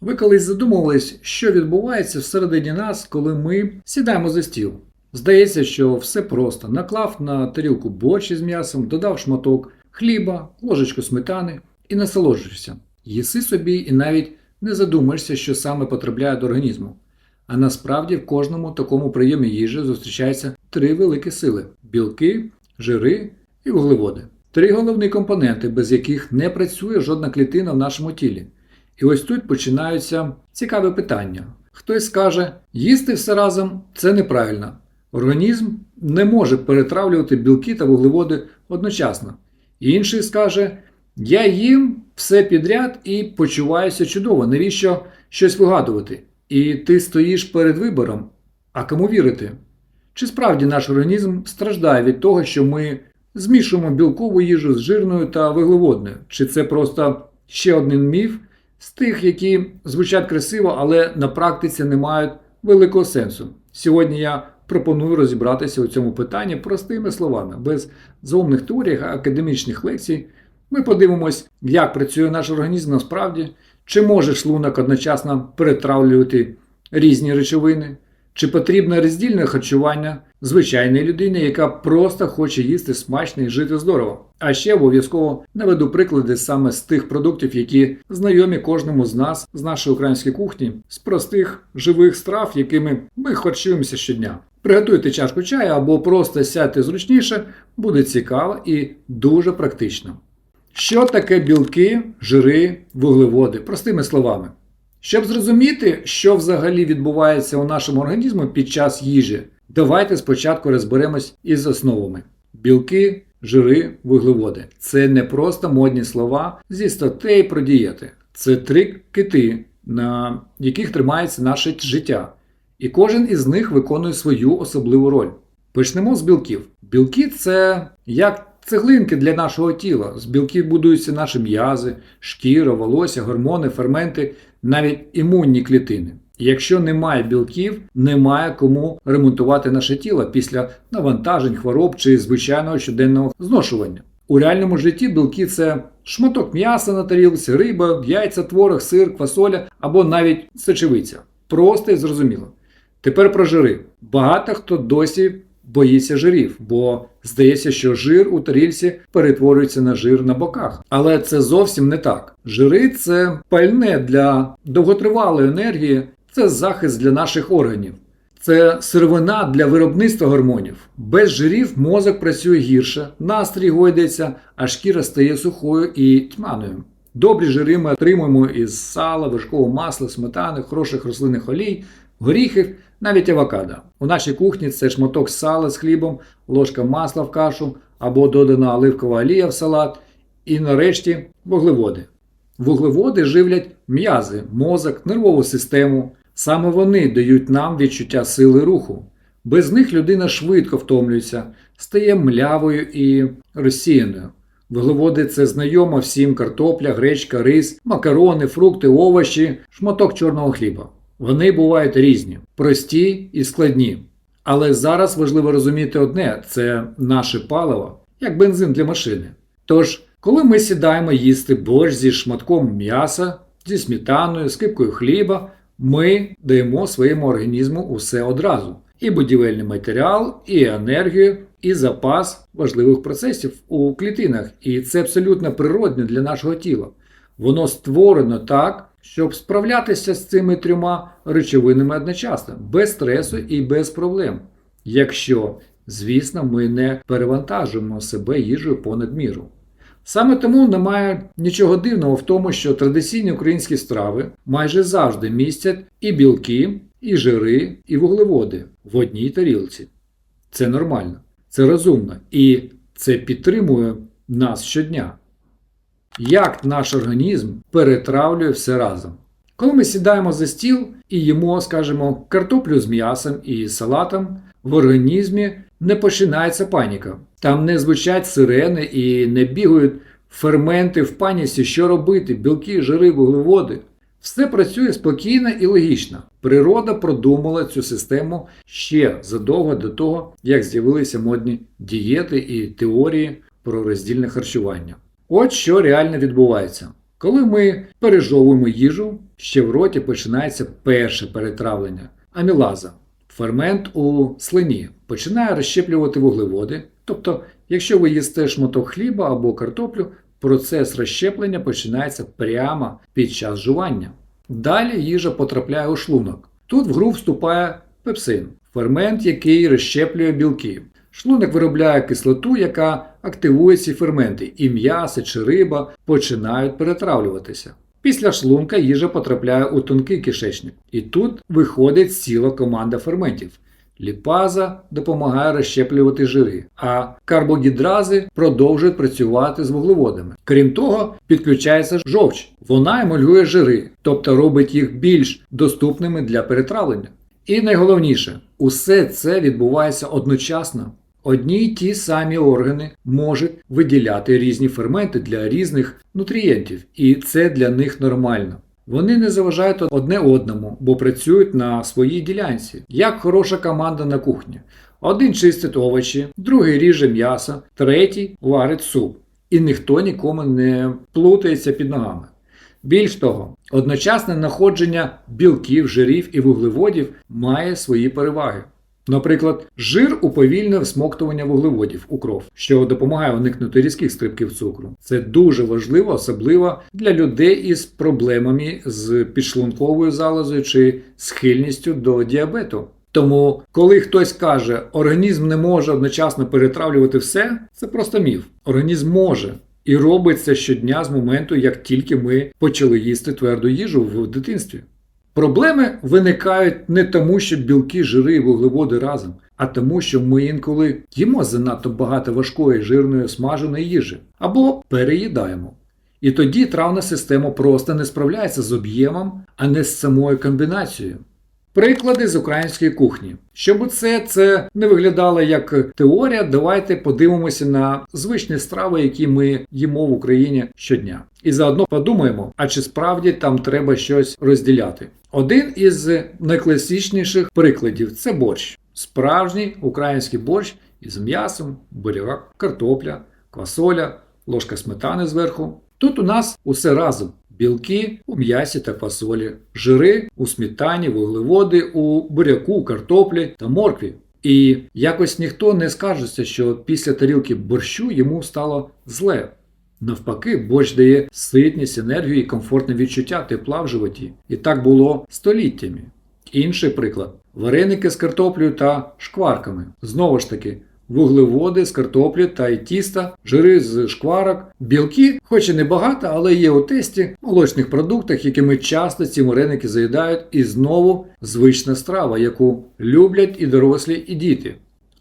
Ви колись задумувались, що відбувається всередині нас, коли ми сідаємо за стіл. Здається, що все просто. Наклав на тарілку борщ із м'ясом, додав шматок хліба, ложечку сметани і насолоджуєшся. Їси собі і навіть не задумаєшся, що саме потрапляє до організму. А насправді в кожному такому прийомі їжі зустрічаються три великі сили: білки, жири і вуглеводи. Три головні компоненти, без яких не працює жодна клітина в нашому тілі. І ось тут починаються цікаві питання. Хтось скаже, їсти все разом це неправильно. Організм не може перетравлювати білки та вуглеводи одночасно. Інший скаже, я їм все підряд і почуваюся чудово. Навіщо щось вигадувати? І ти стоїш перед вибором. А кому вірити? Чи справді наш організм страждає від того, що ми змішуємо білкову їжу з жирною та вуглеводною? Чи це просто ще один міф з тих, які звучать красиво, але на практиці не мають великого сенсу? Сьогодні я пропоную розібратися у цьому питанні простими словами, без заумних теорій, академічних лекцій. Ми подивимось, як працює наш організм насправді, чи може шлунок одночасно перетравлювати різні речовини, чи потрібне роздільне харчування звичайної людини, яка просто хоче їсти смачно і жити здорово. А ще обов'язково наведу приклади саме з тих продуктів, які знайомі кожному з нас з нашої української кухні, з простих живих страв, якими ми харчуємося щодня. Приготуйте чашку чаю або просто сядьте зручніше, буде цікаво і дуже практично. Що таке білки, жири, вуглеводи? Простими словами. Щоб зрозуміти, що взагалі відбувається у нашому організмі під час їжі, давайте спочатку розберемось із основами: білки, жири, вуглеводи. Це не просто модні слова зі статей про дієти. Це три кити, на яких тримається наше життя. І кожен із них виконує свою особливу роль. Почнемо з білків. Білки це як цеглинки для нашого тіла. З білків будуються наші м'язи, шкіра, волосся, гормони, ферменти, навіть імунні клітини. Якщо немає білків, немає кому ремонтувати наше тіло після навантажень, хвороб чи звичайного щоденного зношування. У реальному житті білки це шматок м'яса на тарілці, риба, яйця, творог, сир, квасоля або навіть сочевиця. Просто і зрозуміло. Тепер про жири. Багато хто досі боїться жирів, бо здається, що жир у тарільці перетворюється на жир на боках. Але це зовсім не так. Жири це пальне для довготривалої енергії, це захист для наших органів. Це сировина для виробництва гормонів. Без жирів мозок працює гірше, настрій гойдається, а шкіра стає сухою і тьманою. Добрі жири ми отримуємо із сала, вершкового масла, сметани, хороших рослинних олій, горіхів, навіть авокадо. У нашій кухні це шматок сала з хлібом, ложка масла в кашу або додана оливкова олія в салат. І нарешті вуглеводи. Вуглеводи живлять м'язи, мозок, нервову систему. Саме вони дають нам відчуття сили руху. Без них людина швидко втомлюється, стає млявою і розсіяною. Вуглеводи це знайомо всім картопля, гречка, рис, макарони, фрукти, овочі, шматок чорного хліба. Вони бувають різні, прості і складні. Але зараз важливо розуміти одне це наше паливо, як бензин для машини. Тож, коли ми сідаємо їсти борщ зі шматком м'яса, зі сметаною, скипкою хліба, ми даємо своєму організму усе одразу: і будівельний матеріал, і енергію, і запас важливих процесів у клітинах. І це абсолютно природне для нашого тіла. Воно створено так, щоб справлятися з цими трьома речовинами одночасно, без стресу і без проблем. Якщо, звісно, ми не перевантажуємо себе їжею понад міру. Саме тому немає нічого дивного в тому, що традиційні українські страви майже завжди містять і білки, і жири, і вуглеводи в одній тарілці. Це нормально, це розумно і це підтримує нас щодня. Як наш організм перетравлює все разом? Коли ми сідаємо за стіл і їмо, скажімо, картоплю з м'ясом і салатом, в організмі не починається паніка. Там не звучать сирени і не бігають ферменти в паніці, що робити, білки, жири, вуглеводи. Все працює спокійно і логічно. Природа продумала цю систему ще задовго до того, як з'явилися модні дієти і теорії про роздільне харчування. От що реально відбувається. Коли ми пережовуємо їжу, ще в роті починається перше перетравлення амілаза. Фермент у слині починає розщеплювати вуглеводи. Тобто, якщо ви їсте шматок хліба або картоплю, процес розщеплення починається прямо під час жування. Далі їжа потрапляє у шлунок. Тут в гру вступає пепсин, фермент, який розщеплює білки. Шлунок виробляє кислоту, яка активує ці ферменти, і м'ясо чи риба починають перетравлюватися. Після шлунка їжа потрапляє у тонкий кишечник, і тут виходить ціла команда ферментів. Ліпаза допомагає розщеплювати жири, а карбогідрази продовжують працювати з вуглеводами. Крім того, підключається жовч. Вона емульгує жири, тобто робить їх більш доступними для перетравлення. І найголовніше, усе це відбувається одночасно. Одні й ті самі органи можуть виділяти різні ферменти для різних нутрієнтів, і це для них нормально. Вони не заважають одне одному, бо працюють на своїй ділянці, як хороша команда на кухні. Один чистить овочі, другий ріже м'ясо, третій варить суп. І ніхто нікому не плутається під ногами. Більш того, одночасне находження білків, жирів і вуглеводів має свої переваги. Наприклад, жир уповільнює всмоктування вуглеводів у кров, що допомагає уникнути різких стрибків цукру. Це дуже важливо, особливо для людей із проблемами з підшлунковою залозою чи схильністю до діабету. Тому, коли хтось каже, організм не може одночасно перетравлювати все, це просто міф. Організм може. І робить це щодня з моменту, як тільки ми почали їсти тверду їжу в дитинстві. Проблеми виникають не тому, що білки, жири і вуглеводи разом, а тому, що ми інколи їмо занадто багато важкої жирної смаженої їжі або переїдаємо. І тоді травна система просто не справляється з об'ємом, а не з самою комбінацією. Приклади з української кухні. Щоб це, це не виглядало як теорія, давайте подивимося на звичні страви, які ми їмо в Україні щодня. І заодно подумаємо, а чи справді там треба щось розділяти. Один із найкласичніших прикладів це борщ. Справжній український борщ із м'ясом, буряк, картопля, квасоля, ложка сметани зверху. Тут у нас усе разом. Білки у м'ясі та фасолі, жири у сметані, вуглеводи у буряку, картоплі та моркві. І якось ніхто не скаржиться, що після тарілки борщу йому стало зле. Навпаки, борщ дає ситність, енергію і комфортне відчуття тепла в животі. І так було століттями. Інший приклад: вареники з картоплею та шкварками. Знову ж таки, вуглеводи з картоплі та й тіста, жири з шкварок, білки, хоч і не багато, але є у тесті, молочних продуктах, якими часто ці вареники заїдають, і знову звична страва, яку люблять і дорослі, і діти.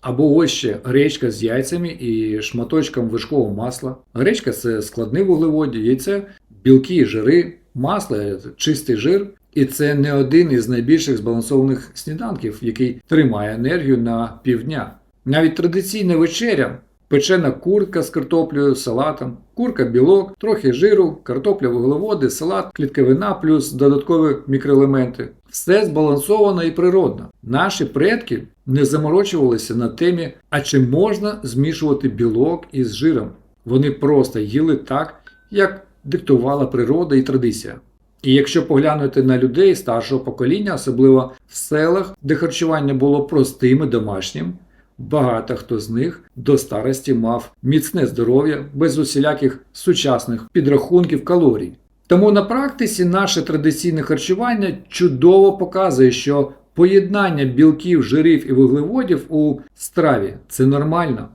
Або ось ще гречка з яйцями і шматочком вишкового масла. Гречка це складний вуглеводі, яйце, білки, жири, масло, чистий жир. І це не один із найбільших збалансованих сніданків, який тримає енергію на півдня. Навіть традиційна вечеря, печена курка з картоплею, салатом, курка, білок, трохи жиру, картопля, вуглеводи, салат, клітковина плюс додаткові мікроелементи. Все збалансовано і природно. Наші предки не заморочувалися на темі, а чи можна змішувати білок із жиром. Вони просто їли так, як диктувала природа і традиція. І якщо поглянути на людей старшого покоління, особливо в селах, де харчування було простим і домашнім, багато хто з них до старості мав міцне здоров'я без усіляких сучасних підрахунків калорій. Тому на практиці наше традиційне харчування чудово показує, що поєднання білків, жирів і вуглеводів у страві це нормально.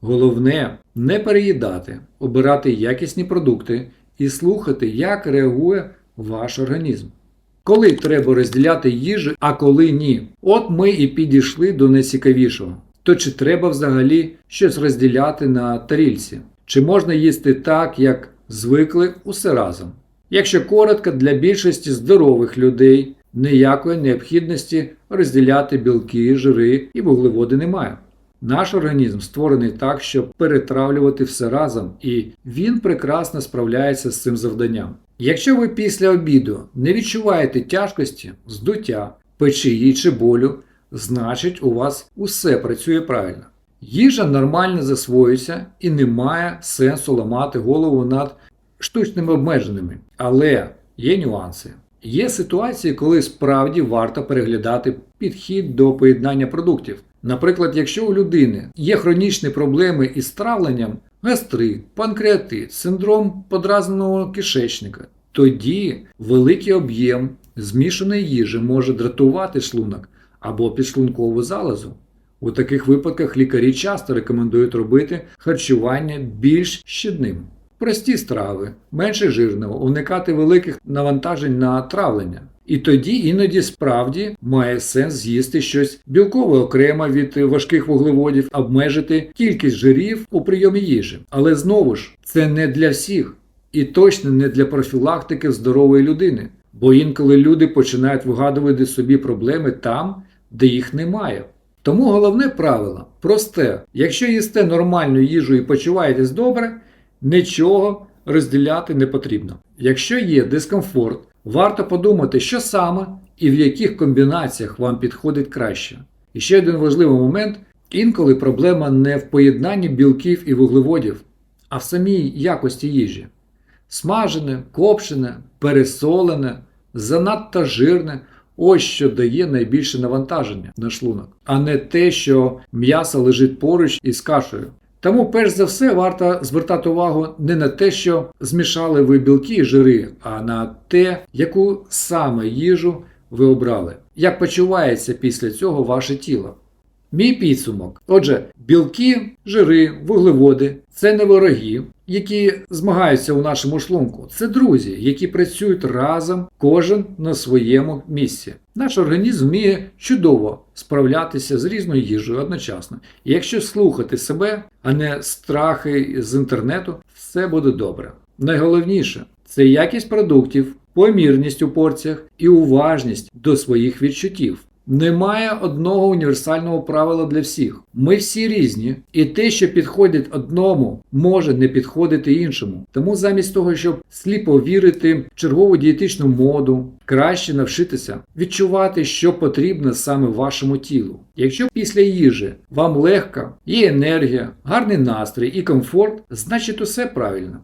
Головне не переїдати, обирати якісні продукти і слухати, як реагує ваш організм. Коли треба розділяти їжу, а коли ні. От ми і підійшли до найцікавішого. То чи треба взагалі щось розділяти на тарільці? Чи можна їсти так, як звикли усе разом? Якщо коротко, для більшості здорових людей ніякої необхідності розділяти білки, жири і вуглеводи немає. Наш організм створений так, щоб перетравлювати все разом, і він прекрасно справляється з цим завданням. Якщо ви після обіду не відчуваєте тяжкості, здуття, печії чи болю, значить у вас усе працює правильно. Їжа нормально засвоюється і немає сенсу ламати голову над штучними обмеженими. Але є нюанси. Є ситуації, коли справді варто переглядати підхід до поєднання продуктів. Наприклад, якщо у людини є хронічні проблеми із травленням, гастрит, панкреатит, синдром подразненого кишечника, тоді великий об'єм змішаної їжі може дратувати шлунок або підшлункову залозу. У таких випадках лікарі часто рекомендують робити харчування більш щодним. Прості страви, менше жирного, уникати великих навантажень на травлення. І тоді іноді справді має сенс з'їсти щось білкове окремо від важких вуглеводів, обмежити кількість жирів у прийомі їжі. Але знову ж, це не для всіх і точно не для профілактики здорової людини. Бо інколи люди починають вигадувати собі проблеми там, де їх немає. Тому головне правило просте: якщо їсте нормальну їжу і почуваєтесь добре, нічого розділяти не потрібно. Якщо є дискомфорт, варто подумати, що саме і в яких комбінаціях вам підходить краще. І ще один важливий момент: інколи проблема не в поєднанні білків і вуглеводів, а в самій якості їжі. Смажене, копчене, пересолене, занадто жирне. Ось що дає найбільше навантаження на шлунок, а не те, що м'ясо лежить поруч із кашею. Тому, перш за все, варто звертати увагу не на те, що змішали ви білки і жири, а на те, яку саме їжу ви обрали, як почувається після цього ваше тіло. Мій підсумок. Отже, білки, жири, вуглеводи це не вороги, які змагаються у нашому шлунку. Це друзі, які працюють разом, кожен на своєму місці. Наш організм вміє чудово справлятися з різною їжею одночасно. І якщо слухати себе, а не страхи з інтернету, все буде добре. Найголовніше це якість продуктів, помірність у порціях і уважність до своїх відчуттів. Немає одного універсального правила для всіх. Ми всі різні, і те, що підходить одному, може не підходити іншому. Тому замість того, щоб сліпо вірити в чергову дієтичну моду, краще навчитися відчувати, що потрібно саме вашому тілу. Якщо після їжі вам легко, є енергія, гарний настрій і комфорт, значить усе правильно.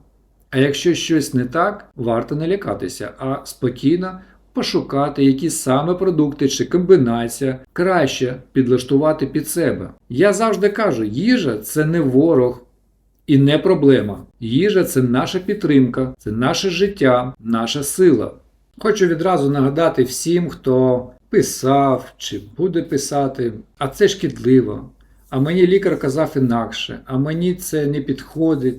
А якщо щось не так, варто не лякатися, а спокійно пошукати, які саме продукти чи комбінація краще підлаштувати під себе. Я завжди кажу, їжа це не ворог і не проблема. Їжа це наша підтримка, це наше життя, наша сила. Хочу відразу нагадати всім, хто писав чи буде писати, а це шкідливо. А мені лікар казав інакше, а мені це не підходить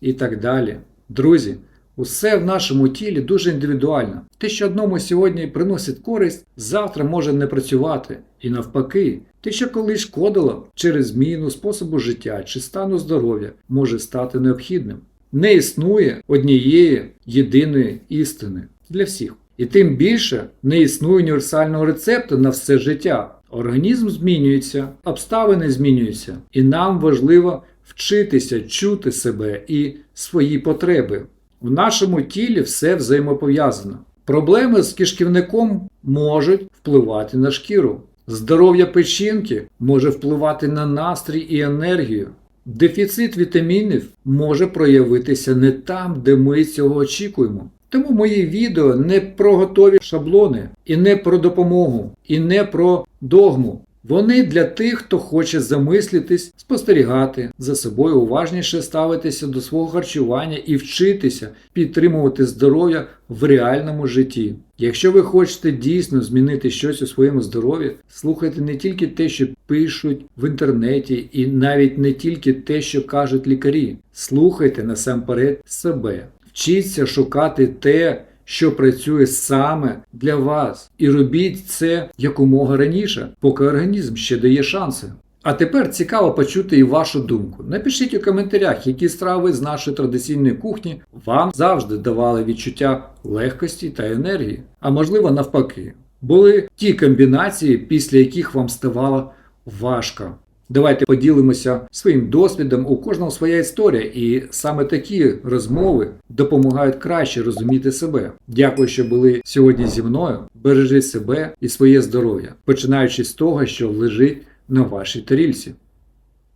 і так далі. Друзі. Усе в нашому тілі дуже індивідуально. Те, що одному сьогодні приносить користь, завтра може не працювати. І навпаки, те, що колись шкодило через зміну способу життя чи стану здоров'я, може стати необхідним. Не існує однієї єдиної істини для всіх. І тим більше не існує універсального рецепту на все життя. Організм змінюється, обставини змінюються, і нам важливо вчитися чути себе і свої потреби. В нашому тілі все взаємопов'язано. Проблеми з кишківником можуть впливати на шкіру. Здоров'я печінки може впливати на настрій і енергію. Дефіцит вітамінів може проявитися не там, де ми цього очікуємо. Тому мої відео не про готові шаблони, і не про допомогу, і не про догму. Вони для тих, хто хоче замислитись, спостерігати за собою, уважніше ставитися до свого харчування і вчитися підтримувати здоров'я в реальному житті. Якщо ви хочете дійсно змінити щось у своєму здоров'ї, слухайте не тільки те, що пишуть в інтернеті, і навіть не тільки те, що кажуть лікарі. Слухайте насамперед себе, вчіться шукати те що працює саме для вас, і робіть це якомога раніше, поки організм ще дає шанси. А тепер цікаво почути і вашу думку. Напишіть у коментарях, які страви з нашої традиційної кухні вам завжди давали відчуття легкості та енергії, а можливо навпаки, були ті комбінації, після яких вам ставало важко. Давайте поділимося своїм досвідом. У кожного своя історія, і саме такі розмови допомагають краще розуміти себе. Дякую, що були сьогодні зі мною. Бережіть себе і своє здоров'я, починаючи з того, що лежить на вашій тарільці.